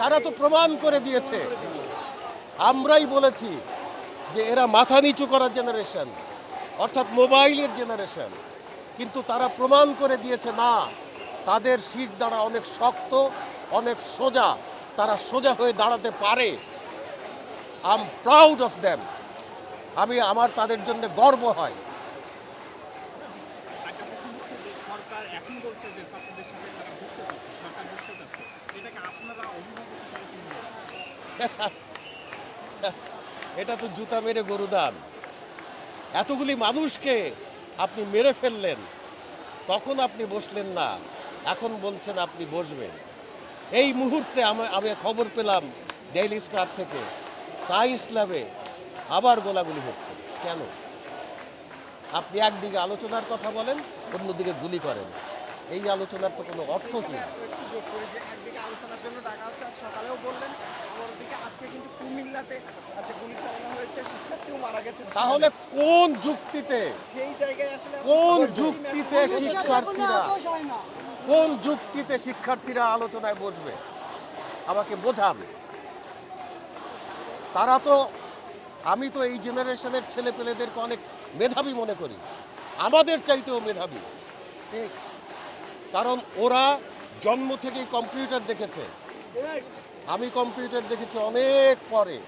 তারা তো প্রমাণ করে দিয়েছে। আমরাই বলেছি যে এরা মাথা নিচু করার জেনারেশন অর্থাৎ মোবাইলের জেনারেশন কিন্তু তারা প্রমাণ করে দিয়েছে, না, তাদের শিখ দ্বারা অনেক শক্ত, অনেক সোজা, তারা সোজা হয়ে দাঁড়াতে পারে। I am proud of them আমি আমার তাদের জন্য গর্ব হয় একটা প্রশ্ন হচ্ছে যে সরকার এখন বলছে যে ছাত্রদের সাথে তারা বুঝতে পারছে, সরকার বুঝতে পারছে। এটাকে আপনারা অভিভাবক হিসাবে এটা তো জুতা মেরে গরু দান এতগুলি মানুষকে আপনি মেরে ফেললেন, তখন আপনি বসলেন না, এখন বলছেন আপনি বসবেন। এই মুহূর্তে আমি খবর পেলাম ডেইলি স্টার থেকে সায়েন্স ল্যাবে আবার গোলাগুলি হচ্ছে। কেন? আপনি একদিকে আলোচনার কথা বলেন অন্যদিকে গুলি করেন। এই আলোচনার তো কোনো অর্থ কি? তাহলে কোন যুক্তিতে কোন যুক্তিতে শিক্ষার্থীরা, কোন যুক্তিতে শিক্ষার্থীরা আলোচনায় বসবে? আমাকে বোঝান তারা তো, আমি তো এই জেনারেশনের ছেলে পেলেদেরকে অনেক মেধাবী মনে করি। আমাদের চাইতেও মেধাবী। ঠিক। কারণ ওরা জন্ম থেকেই কম্পিউটার দেখেছে। আমি কম্পিউটার দেখেছি অনেক পরে।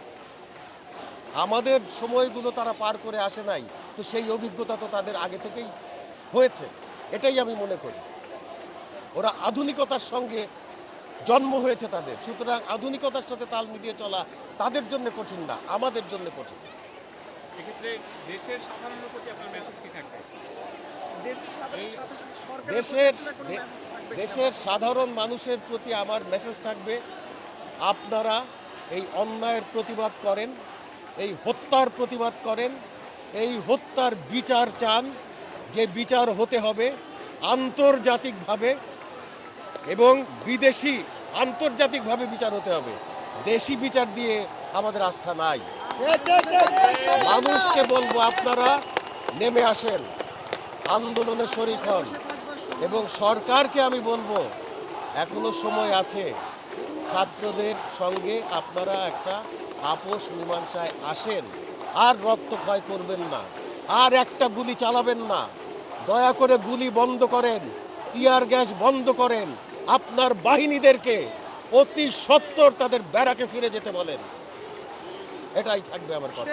আমাদের সময়গুলো তারা পার করে আসে নাই তো সেই অভিজ্ঞতা তো তাদের আগে থেকেই হয়েছে। এটাই আমি মনে করি। ওরা আধুনিকতার সঙ্গে জন্ম হয়েছে তাদের। সুতরাং আধুনিকতার সাথে তাল মিলিয়ে চলা তাদের জন্য কঠিন না আমাদের জন্য কঠিন। এক্ষেত্রে দেশের সাধারণের প্রতি আপনার মেসেজ দেশের? দেশের সাধারণ মানুষের প্রতি আমার মেসেজ থাকবে, আপনারা এই অন্যায়ের প্রতিবাদ করেন, এই হত্যার প্রতিবাদ করেন, এই হত্যার বিচার চান, যে বিচার হতে হবে আন্তর্জাতিকভাবে এবং বিদেশি আন্তর্জাতিকভাবে বিচার হতে হবে দেশি বিচার দিয়ে আমাদের আস্থা নাই মানুষকে বলব, আপনারা নেমে আসেন আন্দোলনে শরিক হন। এবং সরকারকে আমি বলব, এখনও সময় আছে। ছাত্রদের সঙ্গে আপনারা একটা আপোষ মীমাংসায় আসেন। আর রক্তক্ষয় করবেন না। আর একটা গুলি চালাবেন না। দয়া করে গুলি বন্ধ করেন, টিয়ার গ্যাস বন্ধ করেন। আপনার বাহিনীদেরকে অতি সত্বর তাদের ব্যারাকে ফিরে যেতে বলেন। এটাই থাকবে আমার কথা!